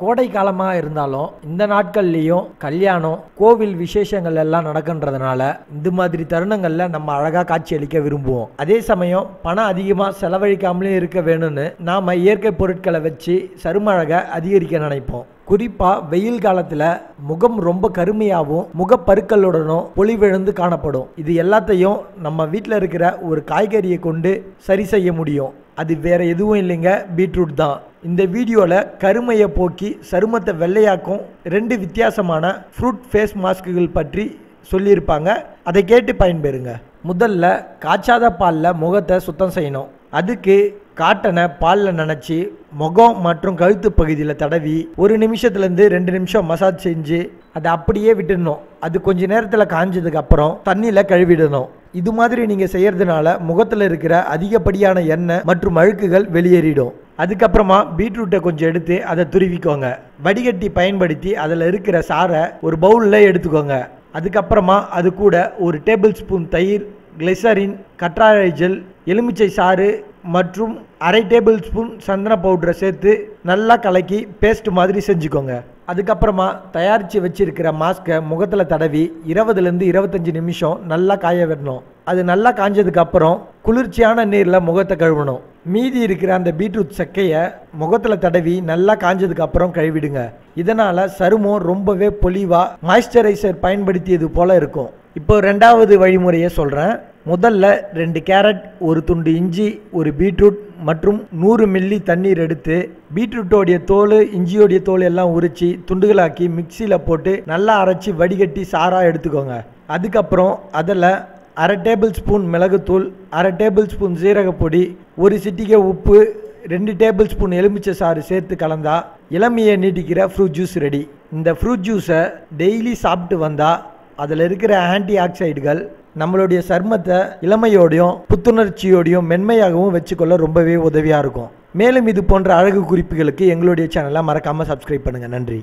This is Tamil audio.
கோடை காலமாக இருந்தாலும் இந்த நாட்கள்லேயும் கல்யாணம் கோவில் விசேஷங்கள் எல்லாம் நடக்குன்றதுனால இந்த மாதிரி தருணங்களில் நம்ம அழகாக காட்சியளிக்க விரும்புவோம். அதே சமயம் பணம் அதிகமாக செலவழிக்காமலே இருக்க வேணும்னு நாம் இயற்கை பொருட்களை வச்சு சரும அழகை அதிகரிக்க நினைப்போம். குறிப்பாக வெயில் காலத்தில் முகம் ரொம்ப கருமையாகவும் முகப்பருக்களுடனும் பொலிவிழந்து காணப்படும். இது எல்லாத்தையும் நம்ம வீட்டில் இருக்கிற ஒரு காய்கறியை கொண்டு சரி செய்ய முடியும். அது வேற எதுவும் இல்லைங்க பீட்ரூட் தான். இந்த வீடியோவில் கருமையை போக்கி சருமத்தை வெள்ளையாக்கும் ரெண்டு வித்தியாசமான ஃப்ரூட் ஃபேஸ் மாஸ்க்குகள் பற்றி சொல்லியிருப்பாங்க. அதை கேட்டு பயன்பெறுங்க. முதல்ல காய்ச்சாத பாலில் முகத்தை சுத்தம் செய்யணும். அதுக்கு காட்டனை பாலில் நனைச்சி முகம் மற்றும் கழுத்து பகுதியில் தடவி ஒரு நிமிஷத்துலேருந்து ரெண்டு நிமிஷம் மசாஜ் செஞ்சு அதை அப்படியே விட்டுடணும். அது கொஞ்ச நேரத்தில் காஞ்சதுக்கப்புறம் தண்ணியில் கழுவிடணும். இது மாதிரி நீங்கள் செய்கிறதுனால முகத்தில் இருக்கிற அதிகப்படியான எண்ணெய் மற்றும் அழுக்குகள் வெளியேறிடும். அதுக்கப்புறமா பீட்ரூட்டை கொஞ்சம் எடுத்து அதை துருவிக்கோங்க. வடிகட்டி பயன்படுத்தி அதில் இருக்கிற சாறை ஒரு பவுலில் எடுத்துக்கோங்க. அதுக்கப்புறமா அது கூட ஒரு டேபிள் ஸ்பூன் தயிர் கிளிசரின் கற்றாழை ஜெல் எலுமிச்சை சாறு மற்றும் அரை டேபிள் ஸ்பூன் சந்தன பவுடரை சேர்த்து நல்லா கலக்கி பேஸ்ட் மாதிரி செஞ்சுக்கோங்க. அதுக்கப்புறமா தயாரித்து வச்சுருக்கிற மாஸ்க்கை முகத்தில் தடவி இருபதுலேருந்து இருபத்தஞ்சி நிமிஷம் நல்லா காய விடணும். அது நல்லா காஞ்சதுக்கு அப்புறம் குளிர்ச்சியான நீரில் முகத்தை கழுவணும். மீதி இருக்கிற அந்த பீட்ரூட் சக்கையை முகத்தில் தடவி நல்லா காஞ்சதுக்கு அப்புறம் கழுவிடுங்க. இதனால் சருமம் ரொம்பவே பொலிவாக மாய்ஸ்சரைசர் பயன்படுத்தியது போல் இருக்கும். இப்போ ரெண்டாவது வழிமுறையை சொல்கிறேன் முதல்ல ரெண்டு கேரட் ஒரு துண்டு இஞ்சி ஒரு பீட்ரூட் மற்றும் நூறு மில்லி தண்ணீர் எடுத்து பீட்ரூட்டோடைய தோல் இஞ்சியோடைய தோல் எல்லாம் உரித்து துண்டுகளாக்கி மிக்சியில் போட்டு நல்லா அரைச்சி வடிகட்டி சாராக எடுத்துக்கோங்க. அதுக்கப்புறம் அதில் அரை டேபிள் ஸ்பூன் மிளகுத்தூள் அரை டேபிள் ஸ்பூன் சீரகப்பொடி ஒரு சிட்டிகை உப்பு ரெண்டு டேபிள் ஸ்பூன் எலுமிச்சை சாறு சேர்த்து கலந்தா இளமையை நீட்டிக்கிற ஃப்ரூட் ஜூஸ் ரெடி இந்த ஃப்ரூட் ஜூஸை டெய்லி சாப்பிட்டு வந்தால் அதில் இருக்கிற ஆன்டி ஆக்சைடுகள் நம்மளுடைய சர்மத்தை இளமையோடையும் புத்துணர்ச்சியோடையும் மென்மையாகவும் வச்சுக்கொள்ள ரொம்பவே உதவியாக இருக்கும். மேலும் இது போன்ற அழகு குறிப்புகளுக்கு எங்களுடைய சேனலை மறக்காமல் சப்ஸ்கிரைப் பண்ணுங்கள் நன்றி.